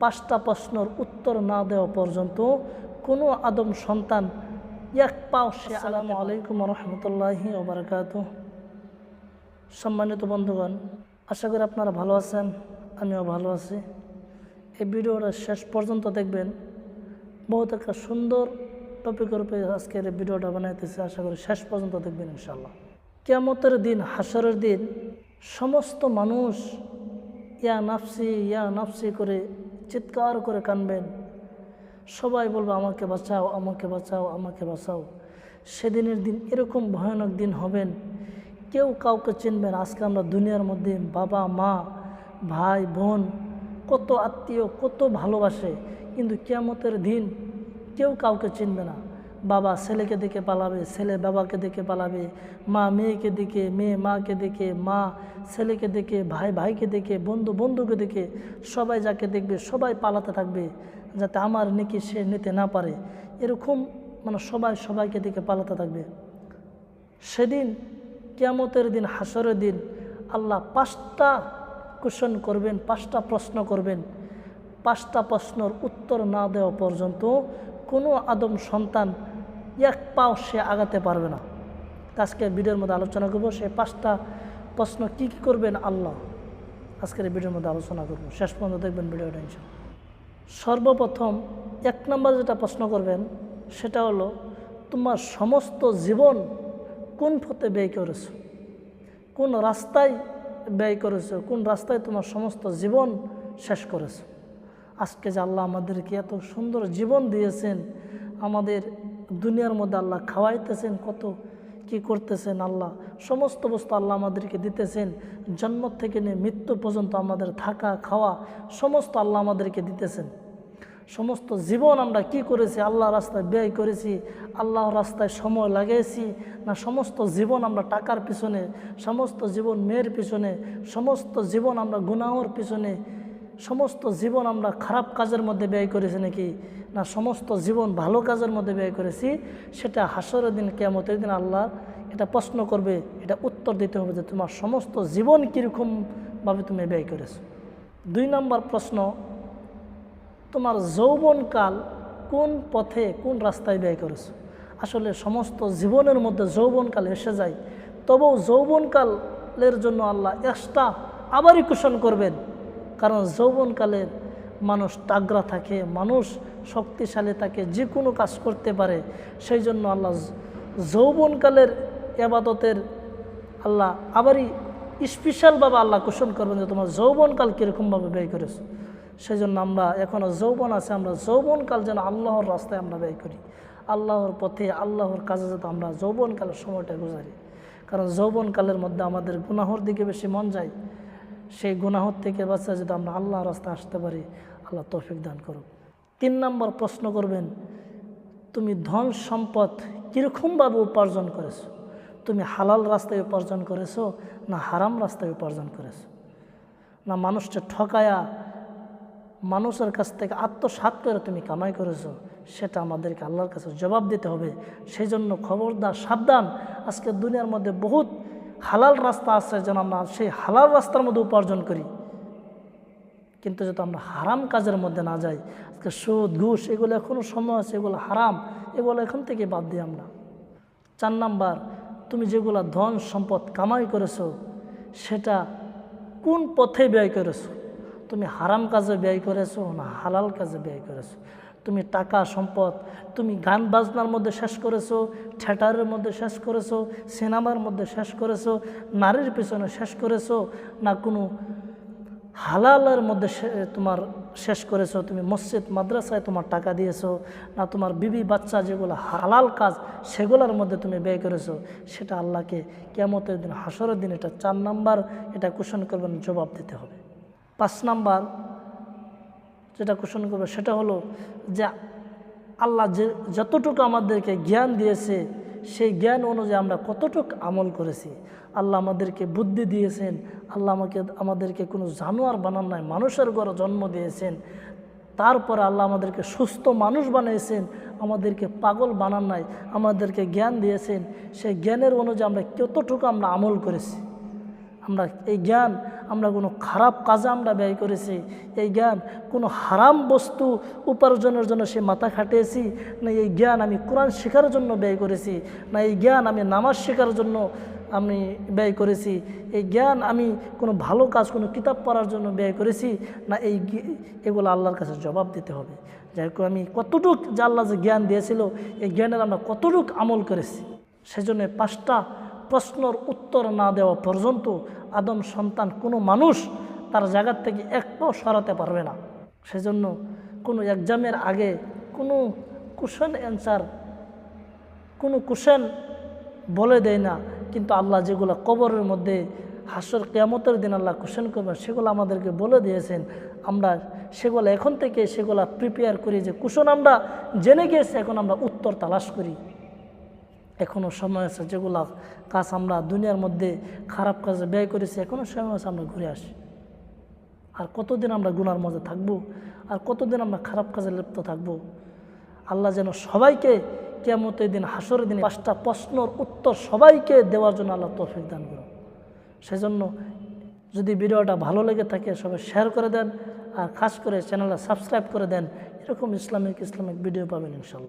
পাঁচটা প্রশ্নের উত্তর না দেওয়া পর্যন্ত কোনো আদম সন্তান এক পাও সে আসসালামু আলাইকুম। রহমতুল্লাহি ওবরাকাত সম্মানিত বন্ধুগণ আশা করি আপনারা ভালো আছেন আমিও ভালো আছি। এই ভিডিওটা শেষ পর্যন্ত দেখবেন। বহুত একটা সুন্দর টপিকের উপরে আজকের এই ভিডিওটা বানাইতেছি আশা করি শেষ পর্যন্ত দেখবেন ইনশাল্লাহ কেয়ামতের দিন হাসরের দিন সমস্ত মানুষ ইয়া নাফসি ইয়া নাফসি করে চিৎকার করে কানবেন। সবাই বলবে, আমাকে বাঁচাও আমাকে বাঁচাও আমাকে বাঁচাও। সেদিনের দিন এরকম ভয়ানক দিন হবেন। কেউ কাউকে চিনবেন। আজকে আমরা দুনিয়ার মধ্যে বাবা, মা, ভাই, বোন কত আত্মীয়, কত ভালোবাসে। কিন্তু কেমতের দিন কেউ কাউকে চিনবে না। বাবা ছেলেকে দেখে পালাবে, ছেলে বাবাকে দেখে পালাবে, মা মেয়েকে দেখে, মেয়ে মাকে দেখে, মা ছেলেকে দেখে, ভাই ভাইকে দেখে, বন্ধু বন্ধুকে দেখে, সবাই যাকে দেখবে সবাই পালাতে থাকবে, যাতে আমার নেকি সে নিতে না পারে। এরকম মানে সবাই সবাইকে দেখে পালাতে থাকবে। সেদিন কেয়ামতের দিন, হাসরের দিন আল্লাহ পাঁচটা কোশ্চেন করবেন, পাঁচটা প্রশ্ন করবেন। পাঁচটা প্রশ্নর উত্তর না দেওয়া পর্যন্ত কোনো আদম সন্তান এক পাও সে আগাতে পারবে না। আজকে ভিডিওর মধ্যে আলোচনা করব, সে পাঁচটা প্রশ্ন কি কি করবেন আল্লাহ? আজকের ভিডিওর মধ্যে আলোচনা করব। শেষ পর্যন্ত দেখবেন ভিডিওটা ইনশাল্লাহ সর্বপ্রথম এক নম্বর যেটা প্রশ্ন করবেন, সেটা হলো, তোমার সমস্ত জীবন কোন পথে ব্যয় করেছ? কোন রাস্তায় ব্যয় করেছ? কোন রাস্তায় তোমার সমস্ত জীবন শেষ করেছ? আজকে যে আল্লাহ আমাদেরকে এত সুন্দর জীবন দিয়েছেন, আমাদের দুনিয়ার মধ্যে আল্লাহ খাওয়াইতেছেন, কত কি করতেছেন আল্লাহ? সমস্ত বস্তু আল্লাহ আমাদেরকে দিতেছেন জন্ম থেকে নিয়ে মৃত্যু পর্যন্ত আমাদের থাকা, খাওয়া, সমস্ত আল্লাহ আমাদেরকে দিতেছেন। সমস্ত জীবন আমরা কি করেছি? আল্লাহ রাস্তায় ব্যয় করেছি আল্লাহ রাস্তায় সময় লাগিয়েছি না সমস্ত জীবন আমরা টাকার পিছনে, সমস্ত জীবন মেয়ের পিছনে, সমস্ত জীবন আমরা গুনাহর পিছনে সমস্ত জীবন আমরা খারাপ কাজের মধ্যে ব্যয় করেছি নাকি? না, সমস্ত জীবন ভালো কাজের মধ্যে ব্যয় করেছি? সেটা হাসরের দিন কেমতের দিন আল্লাহ এটা প্রশ্ন করবে, এটা উত্তর দিতে হবে যে তোমার সমস্ত জীবন কীরকমভাবে তুমি ব্যয় করেছ। দুই নম্বর প্রশ্ন, তোমার যৌবনকাল কোন পথে কোন রাস্তায় ব্যয় করেছ? আসলে সমস্ত জীবনের মধ্যে যৌবনকাল এসে যায়, তবুও যৌবনকালের জন্য আল্লাহ এক্সট্রা আবারই কুশন করবেন। কারণ যৌবনকালের মানুষ টাগরা থাকে, মানুষ শক্তিশালী থাকে, যে কোনো কাজ করতে পারে। সেই জন্য আল্লাহ যৌবনকালের এবাদতের আল্লাহ আবারই স্পেশালভাবে আল্লাহ কোশন করবেন যে তোমার যৌবনকাল কীরকমভাবে ব্যয় করেছ। সেই জন্য আমরা এখনও যৌবন আছে, আমরা যৌবনকাল যেন আল্লাহর রাস্তায় আমরা ব্যয় করি। আল্লাহর পথে, আল্লাহর কাজে যাতে আমরা যৌবনকালের সময়টা গুজারি। কারণ যৌবনকালের মধ্যে আমাদের গুনাহর দিকে বেশি মন যায়। সেই গুনাহর থেকে বাচ্চা যদি আমরা আল্লাহর রাস্তায় আসতে পারি, আল্লাহ তৌফিক দান করুক। তিন নম্বর প্রশ্ন করবেন, তুমি ধন সম্পদ কীরকমভাবে উপার্জন করেছ? তুমি হালাল রাস্তায় উপার্জন করেছ না হারাম রাস্তায় উপার্জন করেছ? না মানুষটা ঠকায়া মানুষের কাছ থেকে আত্মসাত করে তুমি কামাই করেছ? সেটা আমাদেরকে আল্লাহর কাছে জবাব দিতে হবে। সেই জন্য খবরদার, সাবধান। আজকে দুনিয়ার মধ্যে বহুত হালাল রাস্তা আছে যেন আমরা সেই হালাল রাস্তার মধ্যে উপার্জন করি। কিন্তু যাতে আমরা হারাম কাজের মধ্যে না যাই, আজকে সুদ, ঘুষ, এগুলো এখনও সময় আছে, এগুলো হারাম, এগুলো এখন থেকে বাদ দিই আমরা। চার নাম্বার, তুমি যেগুলো ধন সম্পদ কামাই করেছ, সেটা কোন পথে ব্যয় করেছ? তুমি হারাম কাজে ব্যয় করেছ না হালাল কাজে ব্যয় করেছ? তুমি টাকা, সম্পদ, তুমি গান বাজনার মধ্যে শেষ করেছ, থিয়েটারের মধ্যে শেষ করেছ, সিনেমার মধ্যে শেষ করেছ, নারীর পিছনে শেষ করেছ, না কোনো হালালের মধ্যে তোমার শেষ করেছ, তুমি মসজিদ, মাদ্রাসায় তোমার টাকা দিয়েছ, না তোমার বিবি, বাচ্চা যেগুলো হালাল কাজ, সেগুলোর মধ্যে তুমি ব্যয় করেছ, সেটা আল্লাহকে কেমতের দিন, হাসরের দিন এটা চার নাম্বার, এটা কুশন করবেন, জবাব দিতে হবে। পাঁচ নাম্বার যেটা কোশ্চেন করবে সেটা হলো যে আল্লাহ যে যতটুকু আমাদেরকে জ্ঞান দিয়েছে, সেই জ্ঞান অনুযায়ী আমরা কতটুকু আমল করেছি। আল্লাহ আমাদেরকে বুদ্ধি দিয়েছেন, আল্লাহ আমাকে, আমাদেরকে কোনো জানোয়ার বানান নাই, মানুষের ঘরে জন্ম দিয়েছেন। তারপরে আল্লাহ আমাদেরকে সুস্থ মানুষ বানিয়েছেন, আমাদেরকে পাগল বানান নাই, আমাদেরকে জ্ঞান দিয়েছেন। সেই জ্ঞানের অনুযায়ী আমরা কতটুকু আমরা আমল করেছি। আমরা এই জ্ঞান, আমরা কোনো খারাপ কাজে আমরা ব্যয় করেছি। এই জ্ঞান, কোনো হারাম বস্তু উপার্জনের জন্য সে মাথা খাটিয়েছি। না, এই জ্ঞান আমি কোরআন শেখার জন্য ব্যয় করেছি। না, এই জ্ঞান আমি নামাজ শেখার জন্য আমি ব্যয় করেছি। এই জ্ঞান আমি কোনো ভালো কাজ, কোনো কিতাব পড়ার জন্য ব্যয় করেছি। না, এই এগুলো আল্লাহর কাছে জবাব দিতে হবে। যাই হোক, আমি কতটুক যে আল্লাহ যে জ্ঞান দিয়েছিল, এই জ্ঞানের আমরা কতটুক আমল করেছি, সেজন্য পাঁচটা প্রশ্নর উত্তর না দেওয়া পর্যন্ত আদম সন্তান কোনো মানুষ তার জায়গার থেকে এক পাও সরাতে পারবে না। সেজন্য কোনো এক্সামের আগে কোনো কুশন অ্যান্সার কোনো কোশ্চেন বলে দেয় না। কিন্তু আল্লাহ যেগুলো কবরের মধ্যে হাসর কেয়ামতের দিন আল্লাহ কোশ্চেন করবেন, সেগুলো আমাদেরকে বলে দিয়েছেন। আমরা সেগুলো এখন থেকে সেগুলো প্রিপেয়ার করি যে কুশন আমরা জেনে গিয়েছি, এখন আমরা উত্তর তালাশ করি। এখনও সময় আছে যেগুলো কাজ আমরা দুনিয়ার মধ্যে খারাপ কাজে ব্যয় করেছি এখনও সময় আছে আমরা ঘুরে আসি। আর কতদিন আমরা গুনার মধ্যে থাকব? আর কতদিন আমরা খারাপ কাজে লিপ্ত থাকব? আল্লাহ যেন সবাইকে কেমতের দিন, হাসরের দিন পাঁচটা প্রশ্নর উত্তর সবাইকে দেওয়ার জন্য আল্লাহ তৌফিক দান করুন। সেজন্য যদি ভিডিওটা ভালো লেগে থাকে সবাই শেয়ার করে দেন আর খাস করে চ্যানেলটা সাবস্ক্রাইব করে দেন। এরকম ইসলামিক ইসলামিক ভিডিও পাবেন ইনশাল্লাহ।